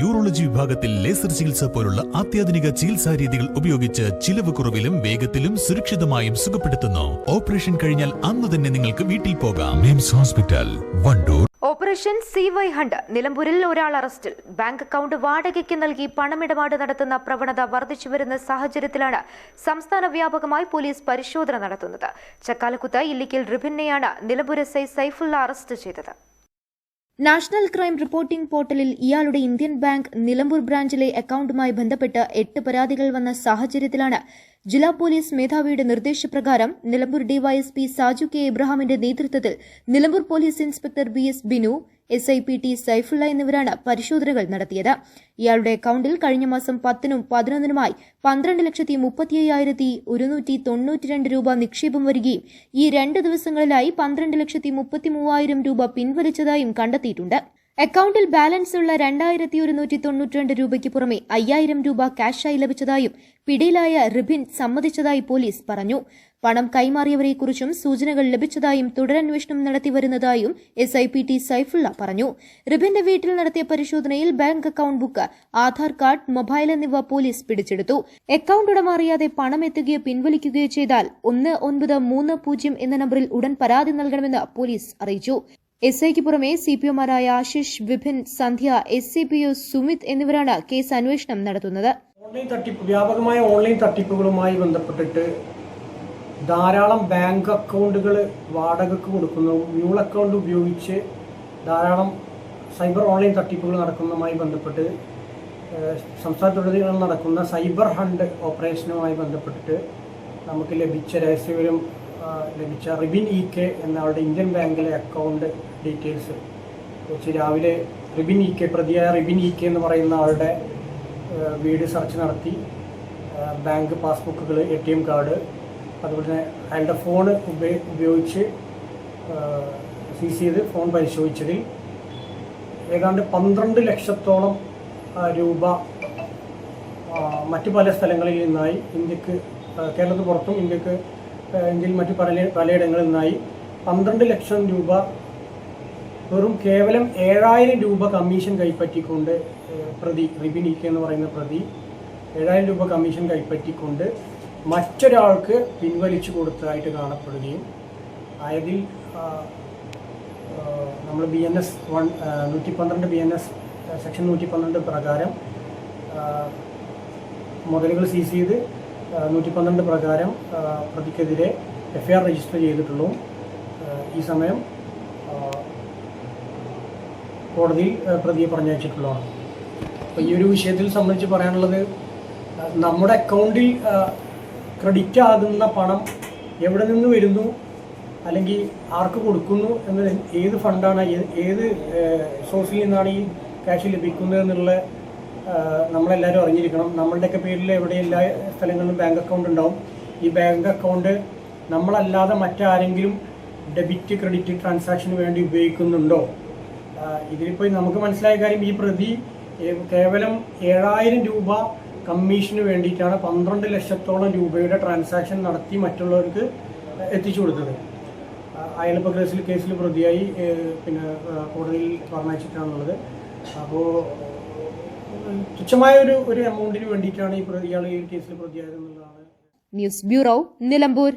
Urology വിഭാഗത്തിൽ laser ചികിത്സ പോലുള്ള അത്യാധുനിക ചികിത്സാ രീതികൾ ഉപയോഗിച്ച് ചിലവ് കുറവിലും വേഗത്തിലും സുരക്ഷിതമായും സുഖപ്പെടുത്തുന്നു. ഓപ്പറേഷൻ കഴിഞ്ഞാൽ അന്ന് തന്നെ നിങ്ങൾക്ക് വീട്ടിൽ പോകാം. MIMS hospital Wandoor. Operation C Y hunt നിലമ്പൂരിൽ ഒരാൾ അറസ്റ്റിൽ. ബാങ്ക് അക്കൗണ്ട് വാടകയ്ക്ക് നൽകി പണമിടപാട് നടത്തുന്ന പ്രവണത വർദ്ധിച്ചു വരുന്ന സാഹചര്യത്തിലാണ് സംസ്ഥാന വ്യാപകമായി പോലീസ് പരിശോധന നടത്തുന്നത്. ചക്കാലക്കുത്ത Illikkal റിബിനെയാണ് Nilambur S I Saifulla arrest ചെയ്തത്. നാഷണൽ ക്രൈം റിപ്പോർട്ടിംഗ് പോർട്ടലിൽ ഇയാളുടെ ഇന്ത്യൻ ബാങ്ക് നിലമ്പൂർ ബ്രാഞ്ചിലെ അക്കൌണ്ടുമായി ബന്ധപ്പെട്ട് എട്ട് പരാതികൾ വന്ന സാഹചര്യത്തിലാണ് ജില്ലാ പോലീസ് മേധാവിയുടെ നിർദ്ദേശപ്രകാരം നിലമ്പൂർ ഡിവൈഎസ്പി സാജു കെ ഇബ്രാഹിമിന്റെ നേതൃത്വത്തിൽ Nilambur police inspector B S Binu S I P T Saifulla എന്നിവരാണ് പരിശോധനകൾ നടത്തിയത്. ഇയാളുടെ അക്കൗണ്ടിൽ കഴിഞ്ഞ മാസം പത്തിനും പതിനൊന്നിനുമായി പന്ത്രണ്ട് ലക്ഷത്തി മുപ്പത്തി അയ്യായിരത്തി ഒരുന്നൂറ്റി തൊണ്ണൂറ്റിരണ്ട് രൂപ നിക്ഷേപം വരികയും ഈ രണ്ട് ദിവസങ്ങളിലായി പന്ത്രണ്ട് ലക്ഷത്തി മുപ്പത്തി മൂവായിരം രൂപ പിൻവലിച്ചതായും കണ്ടെത്തിയിട്ടുണ്ട്. അക്കൗണ്ടിൽ ബാലൻസ് ഉള്ള രണ്ടായിരത്തി ഒരുന്നൂറ്റി തൊണ്ണൂറ്റിരണ്ട് രൂപയ്ക്ക് പുറമെ അയ്യായിരം രൂപ ക്യാഷായി ലഭിച്ചതായും പിടിയിലായ റിബിൻ സമ്മതിച്ചതായി പോലീസ് പറഞ്ഞു. പണം കൈമാറിയവരെക്കുറിച്ചും സൂചനകൾ ലഭിച്ചതായും തുടരന്വേഷണം നടത്തി വരുന്നതായും S I P T Saifulla പറഞ്ഞു. റിബിന്റെ വീട്ടിൽ നടത്തിയ പരിശോധനയിൽ bank account book Aadhaar card mobile എന്നിവ പോലീസ് പിടിച്ചെടുത്തു. അക്കൌണ്ട് ഉടമ അറിയാതെ പണം എത്തുകയോ പിൻവലിക്കുകയോ ചെയ്താൽ ഒന്ന് ഒൻപത് മൂന്ന് പൂജ്യം എന്ന നമ്പറിൽ ഉടൻ പരാതി നൽകണമെന്ന് പോലീസ് അറിയിച്ചു. എസ് ഐക്ക് പുറമെ C P ഒമാരായ Ashish Vipin Sandhya S C P O Sumith എന്നിവരാണ് കേസ് അന്വേഷണം നടത്തുന്നത്. ഓൺലൈൻ തട്ടിപ്പ് വ്യാപകമായ ഓൺലൈൻ തട്ടിപ്പുകളുമായി ബന്ധപ്പെട്ടിട്ട് ധാരാളം ബാങ്ക് അക്കൗണ്ടുകൾ വാടകയ്ക്ക് കൊടുക്കുന്നതും മ്യൂൾ അക്കൗണ്ട് ഉപയോഗിച്ച് ധാരാളം സൈബർ ഓൺലൈൻ തട്ടിപ്പുകൾ നടക്കുന്നതുമായി ബന്ധപ്പെട്ട് സംസ്ഥാന സംസ്ഥാനത്തുടനീളം നടക്കുന്ന സൈബർ ഹണ്ട് ഓപ്പറേഷനുമായി ബന്ധപ്പെട്ടിട്ട് നമുക്ക് ലഭിച്ച രഹസ്യവിവരം ആ, ലഭിച്ച റിബിൻ ഇ കെ എന്ന ആളുടെ ഇന്ത്യൻ ബാങ്കിലെ അക്കൗണ്ട് ഡീറ്റെയിൽസ് വെച്ച് രാവിലെ റിബിൻ ഇ കെ പ്രതിയായ റിബിൻ ഇ കെ എന്ന് പറയുന്ന ആളുടെ വീട് സെർച്ച് നടത്തി. ബാങ്ക് പാസ്ബുക്കുകൾ എ ടി എം കാർഡ് അതുപോലെ തന്നെ അയാളുടെ ഫോൺ ഉപയോ ഉപയോഗിച്ച് സീസ് ചെയ്ത് ഫോൺ പരിശോധിച്ചതിൽ ഏതാണ്ട് പന്ത്രണ്ട് ലക്ഷത്തോളം രൂപ മറ്റു പല സ്ഥലങ്ങളിൽ നിന്നായി ഇന്ത്യയ്ക്ക് കേരളത്തിന് പുറത്തും ഇന്ത്യയ്ക്ക് ഇന്ത്യയിൽ മറ്റു പല പലയിടങ്ങളിൽ നിന്നായി പന്ത്രണ്ട് ലക്ഷം രൂപ വെറും കേവലം ഏഴായിരം രൂപ കമ്മീഷൻ കൈപ്പറ്റിക്കൊണ്ട് പ്രതി റിബിൻ എന്ന് പറയുന്ന പ്രതി ഏഴായിരം രൂപ കമ്മീഷൻ കൈപ്പറ്റിക്കൊണ്ട് മറ്റൊരാൾക്ക് പിൻവലിച്ചു കൊടുത്തതായിട്ട് കാണപ്പെടുകയും ആയതിൽ നമ്മൾ ബി എൻ എസ് വൺ നൂറ്റി പന്ത്രണ്ട് ബി എൻ എസ് സെക്ഷൻ നൂറ്റി പന്ത്രണ്ട് പ്രകാരം മുതലുകൾ സീസ് ചെയ്ത് നൂറ്റി പന്ത്രണ്ട് പ്രകാരം പ്രതിക്കെതിരെ എഫ് ഐ ആർ രജിസ്റ്റർ ചെയ്തിട്ടുള്ളൂ. ഈ സമയം കോടതി പ്രതിയെ പറഞ്ഞു പ്രതിയെ പറഞ്ഞയച്ചിട്ടുള്ളതാണ്. അപ്പോൾ ഈ ഒരു വിഷയത്തിൽ സംബന്ധിച്ച് പറയാനുള്ളത് നമ്മുടെ അക്കൗണ്ടിൽ ക്രെഡിറ്റ് ആകുന്ന പണം എവിടെ നിന്ന് വരുന്നു? അല്ലെങ്കിൽ ആർക്ക് കൊടുക്കുന്നു? എന്നത് ഏത് ഫണ്ടാണ്? ഏത് സോഴ്സിൽ നിന്നാണ് ഈ ക്യാഷ് ലഭിക്കുന്നത് എന്നുള്ള നമ്മളെല്ലാവരും അറിഞ്ഞിരിക്കണം. നമ്മളുടെയൊക്കെ പേരിൽ എവിടെ എല്ലാ സ്ഥലങ്ങളിലും ബാങ്ക് അക്കൗണ്ട് ഉണ്ടാവും. ഈ ബാങ്ക് അക്കൗണ്ട് നമ്മളല്ലാതെ മറ്റാരെങ്കിലും ഡെബിറ്റ് ക്രെഡിറ്റ് ട്രാൻസാക്ഷന് വേണ്ടി ഉപയോഗിക്കുന്നുണ്ടോ? ഇതിലിപ്പോൾ നമുക്ക് മനസ്സിലായ കാര്യം ഈ പ്രതി കേവലം ഏഴായിരം രൂപ കമ്മീഷന് വേണ്ടിയിട്ടാണ് പന്ത്രണ്ട് ലക്ഷത്തോളം രൂപയുടെ ട്രാൻസാക്ഷൻ നടത്തി മറ്റുള്ളവർക്ക് എത്തിച്ചു കൊടുത്തത്. അയാളിപ്പോൾ കേസിൽ കേസിൽ പ്രതിയായി. പിന്നെ കോടതിയിൽ പറഞ്ഞയച്ചിട്ടാണുള്ളത്. അപ്പോൾ തുച്ഛമായ ഒരു ഒരു എമൗണ്ടിന് വേണ്ടിയിട്ടാണ് ഈ ഇയാൾ ഈ കേസിൽ പ്രതിയായത് എന്നുള്ളതാണ് ന്യൂസ് ബ്യൂറോ നിലമ്പൂർ.